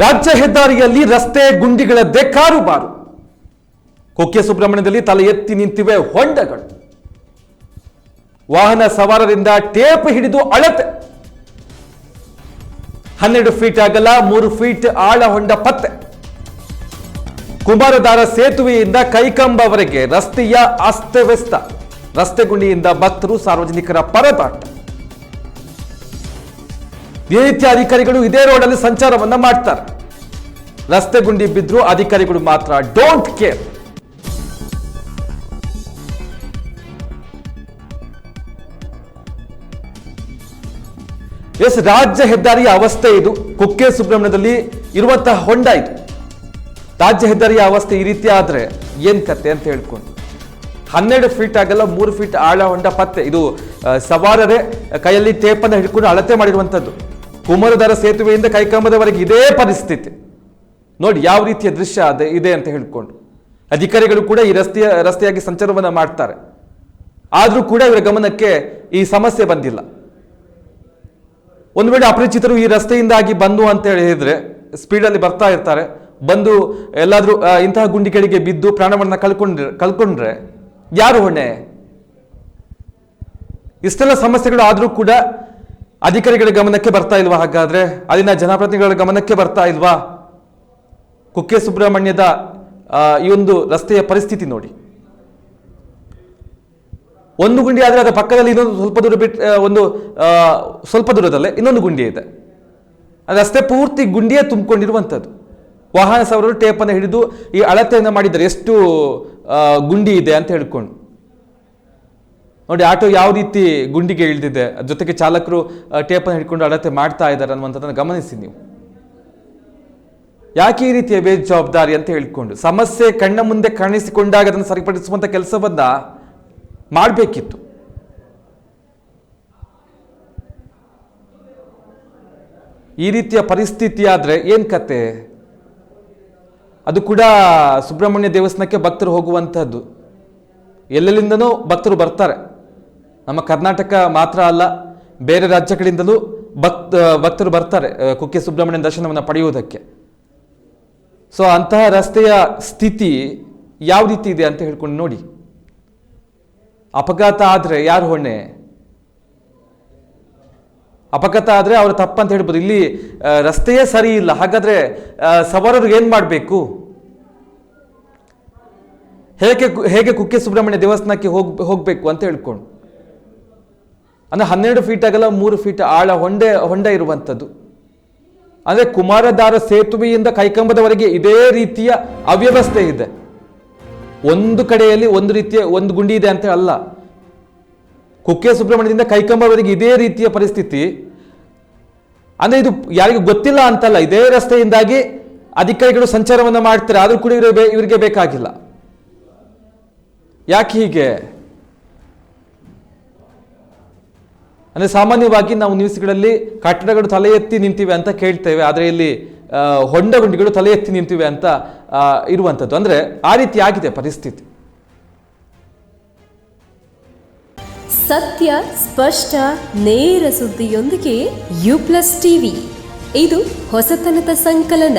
ರಾಜ್ಯ ಹೆದ್ದಾರಿಯಲ್ಲಿ ರಸ್ತೆ ಗುಂಡಿಗಳದ್ದೇ ಕಾರುಬಾರು ಕುಕ್ಕೆ ಸುಬ್ರಹ್ಮಣ್ಯದಲ್ಲಿ ತಲೆ ಎತ್ತಿ ನಿಂತಿವೆ ಹೊಂಡಗಳು. ವಾಹನ ಸವಾರರಿಂದ ಟೇಪ್ ಹಿಡಿದು ಅಳತೆ. ಹನ್ನೆರಡು ಫೀಟ್ ಆಗಲ್ಲ ಮೂರು ಫೀಟ್ ಆಳ ಹೊಂಡ ಪತ್ತೆ. ಕುಮಾರಧಾರ ಸೇತುವೆಯಿಂದ ಕೈಕಂಬವರೆಗೆ ರಸ್ತೆಯ ಅಸ್ತವ್ಯಸ್ತ. ರಸ್ತೆ ಗುಂಡಿಯಿಂದ ಭಕ್ತರು ಸಾರ್ವಜನಿಕರ ಪರದಾಟ. ನಿತ್ಯ ಅಧಿಕಾರಿಗಳು ಇದೇ ರೋಡಲ್ಲಿ ಸಂಚಾರವನ್ನ ಮಾಡ್ತಾರೆ. ರಸ್ತೆ ಗುಂಡಿ ಬಿದ್ರು ಅಧಿಕಾರಿಗಳು ಮಾತ್ರ ಡೋಂಟ್ ಕೇರ್ ಎಸ್, ರಾಜ್ಯ ಹೆದ್ದಾರಿಯ ಅವಸ್ಥೆ ಇದು. ಕುಕ್ಕೆ ಸುಬ್ರಹ್ಮಣ್ಯದಲ್ಲಿ ಇರುವಂತಹ ಹೊಂಡ ಇದು. ರಾಜ್ಯ ಹೆದ್ದಾರಿಯ ಅವಸ್ಥೆ ಈ ರೀತಿ ಆದ್ರೆ ಏನ್ ಕತೆ ಅಂತ ಹೇಳ್ಕೊಂಡು. ಹನ್ನೆರಡು ಫೀಟ್ ಆಗಲ್ಲ, ಮೂರು ಫೀಟ್ ಆಳ ಹೊಂಡ ಪತ್ತೆ. ಇದು ಸವಾರರೇ ಕೈಯಲ್ಲಿ ಟೇಪನ್ನು ಹಿಡ್ಕೊಂಡು ಅಳತೆ ಮಾಡಿರುವಂಥದ್ದು ಕುಮಾರಧಾರ ಸೇತುವೆಯಿಂದ ಕೈಕಂಬದವರೆಗೆ ಇದೇ ಪರಿಸ್ಥಿತಿ. ನೋಡಿ, ಯಾವ ರೀತಿಯ ದೃಶ್ಯ ಅದೇ ಇದೆ ಅಂತ ಹೇಳಿಕೊಂಡು. ಅಧಿಕಾರಿಗಳು ಕೂಡ ಈ ರಸ್ತೆಯ ರಸ್ತೆಯಾಗಿ ಸಂಚಾರವನ್ನು ಮಾಡ್ತಾರೆ. ಆದರೂ ಕೂಡ ಇವರ ಗಮನಕ್ಕೆ ಈ ಸಮಸ್ಯೆ ಬಂದಿಲ್ಲ. ಒಂದು ವೇಳೆ ಅಪರಿಚಿತರು ಈ ರಸ್ತೆಯಿಂದಾಗಿ ಬಂದು ಅಂತ ಹೇಳಿದ್ರೆ, ಸ್ಪೀಡಲ್ಲಿ ಬರ್ತಾ ಇರ್ತಾರೆ. ಬಂದು ಎಲ್ಲಾದರೂ ಇಂತಹ ಗುಂಡಿಗಳಿಗೆ ಬಿದ್ದು ಪ್ರಾಣವನ್ನು ಕಳ್ಕೊಂಡ್ರೆ ಕಳ್ಕೊಂಡ್ರೆ ಯಾರು ಹೊಣೆ? ಇಷ್ಟೆಲ್ಲ ಸಮಸ್ಯೆಗಳು ಆದರೂ ಕೂಡ ಅಧಿಕಾರಿಗಳ ಗಮನಕ್ಕೆ ಬರ್ತಾ ಇಲ್ವಾ ಹಾಗಾದ್ರೆ? ಅಲ್ಲಿನ ಜನಪ್ರತಿನಿಧಿಗಳ ಗಮನಕ್ಕೆ ಬರ್ತಾ ಇಲ್ವಾ? ಕುಕ್ಕೆ ಸುಬ್ರಹ್ಮಣ್ಯದ ಈ ಒಂದು ರಸ್ತೆಯ ಪರಿಸ್ಥಿತಿ ನೋಡಿ. ಒಂದು ಗುಂಡಿ ಆದರೆ ಅದರ ಪಕ್ಕದಲ್ಲಿ ಇನ್ನೊಂದು ಸ್ವಲ್ಪ ದೂರ ಬಿಟ್ಟು ಒಂದು ಸ್ವಲ್ಪ ದೂರದಲ್ಲೇ ಇನ್ನೊಂದು ಗುಂಡಿ ಇದೆ. ರಸ್ತೆ ಪೂರ್ತಿ ಗುಂಡಿಯೇ ತುಂಬಿಕೊಂಡಿರುವಂಥದ್ದು. ವಾಹನ ಸವಾರರು ಟೇಪನ್ನು ಹಿಡಿದು ಈ ಅಳತೆಯನ್ನು ಮಾಡಿದ್ದಾರೆ. ಎಷ್ಟು ಗುಂಡಿ ಇದೆ ಅಂತ ಹೇಳ್ಕೊಂಡು. ನೋಡಿ, ಆಟೋ ಯಾವ ರೀತಿ ಗುಂಡಿಗೆ ಇಳಿದಿದೆ ಜೊತೆಗೆ ಚಾಲಕರು ಟೇಪನ್ನು ಹಿಡ್ಕೊಂಡು ಅಳತೆ ಮಾಡ್ತಾ ಇದ್ದಾರೆ ಅನ್ನುವಂಥದ್ದನ್ನು ಗಮನಿಸಿ ನೀವು. ಯಾಕೆ ಈ ರೀತಿಯ ಬೇಜವಾಬ್ದಾರಿ ಅಂತ ಹೇಳಿಕೊಂಡು, ಸಮಸ್ಯೆ ಕಣ್ಣ ಮುಂದೆ ಕಾಣಿಸಿಕೊಂಡಾಗ ಅದನ್ನು ಸರಿಪಡಿಸುವಂಥ ಕೆಲಸವನ್ನ ಮಾಡಬೇಕಿತ್ತು. ಈ ರೀತಿಯ ಪರಿಸ್ಥಿತಿ ಆದರೆ ಏನು ಕತೆ? ಅದು ಕೂಡ ಸುಬ್ರಹ್ಮಣ್ಯ ದೇವಸ್ಥಾನಕ್ಕೆ ಭಕ್ತರು ಹೋಗುವಂಥದ್ದು ಎಲ್ಲೆಲ್ಲಿಂದನೂ ಭಕ್ತರು ಬರ್ತಾರೆ. ನಮ್ಮ ಕರ್ನಾಟಕ ಮಾತ್ರ ಅಲ್ಲ, ಬೇರೆ ರಾಜ್ಯಗಳಿಂದಲೂ ಭಕ್ತ ಭಕ್ತರು ಬರ್ತಾರೆ ಕುಕ್ಕೆ ಸುಬ್ರಹ್ಮಣ್ಯ ದರ್ಶನವನ್ನು ಪಡೆಯುವುದಕ್ಕೆ. ಸೊ ಅಂತಹ ರಸ್ತೆಯ ಸ್ಥಿತಿ ಯಾವ ರೀತಿ ಇದೆ ಅಂತ ಹೇಳ್ಕೊಂಡು ನೋಡಿ. ಅಪಘಾತ ಆದರೆ ಯಾರು ಹೊಣೆ? ಅಪಘಾತ ಆದರೆ ಅವರು ತಪ್ಪಂತ ಹೇಳ್ಬೋದು. ಇಲ್ಲಿ ರಸ್ತೆಯೇ ಸರಿ ಇಲ್ಲ, ಹಾಗಾದ್ರೆ ಸವಾರರು ಏನು ಮಾಡಬೇಕು? ಹೇಗೆ ಹೇಗೆ ಕುಕ್ಕೆ ಸುಬ್ರಹ್ಮಣ್ಯ ದೇವಸ್ಥಾನಕ್ಕೆ ಹೋಗ್, ಹೋಗಬೇಕು ಅಂತ ಹೇಳ್ಕೊಂಡು. ಅಂದ್ರೆ ಹನ್ನೆರಡು ಫೀಟ್ ಆಗಲ್ಲ ಮೂರು ಫೀಟ್ ಆಳ ಹೊಂಡೆ, ಹೊಂಡ ಇರುವಂಥದ್ದು. ಅಂದರೆ ಕುಮಾರಧಾರ ಸೇತುವೆಯಿಂದ ಕೈಕಂಬದವರೆಗೆ ಇದೇ ರೀತಿಯ ಅವ್ಯವಸ್ಥೆ ಇದೆ. ಒಂದು ಕಡೆಯಲ್ಲಿ ಒಂದು ರೀತಿಯ, ಒಂದು ಗುಂಡಿ ಇದೆ ಅಂತ ಅಲ್ಲ. ಕುಕ್ಕೆ ಸುಬ್ರಹ್ಮಣ್ಯದಿಂದ ಕೈಕಂಬವರೆಗೆ ಇದೇ ರೀತಿಯ ಪರಿಸ್ಥಿತಿ. ಅಂದರೆ ಇದು ಯಾರಿಗೂ ಗೊತ್ತಿಲ್ಲ ಅಂತಲ್ಲ, ಇದೇ ರಸ್ತೆಯಿಂದಾಗಿ ಅಧಿಕಾರಿಗಳು ಸಂಚಾರವನ್ನು ಮಾಡ್ತಾರೆ. ಆದರೂ ಕೂಡ ಇವರಿಗೆ ಬೇಕಾಗಿಲ್ಲ. ಯಾಕೆ ಹೀಗೆ? ಅಂದ್ರೆ ಸಾಮಾನ್ಯವಾಗಿ ನಾವು ನ್ಯೂಸ್ಗಳಲ್ಲಿ ಕಟ್ಟಡಗಳು ತಲೆ ಎತ್ತಿ ನಿಂತಿವೆ ಅಂತ ಕೇಳ್ತೇವೆ. ಆದರೆ ಇಲ್ಲಿ ಹೊಂಡ ಗುಂಡಿಗಳು ತಲೆ ಎತ್ತಿ ನಿಂತಿವೆ ಅಂತ ಇರುವಂಥದ್ದು ಅಂದರೆ ಆ ರೀತಿ ಆಗಿದೆ ಪರಿಸ್ಥಿತಿ. ಸತ್ಯ, ಸ್ಪಷ್ಟ, ನೇರ ಸುದ್ದಿಯೊಂದಿಗೆ ಯು ಪ್ಲಸ್ ಟಿವಿ ಇದು ಹೊಸತನದ ಸಂಕಲನ.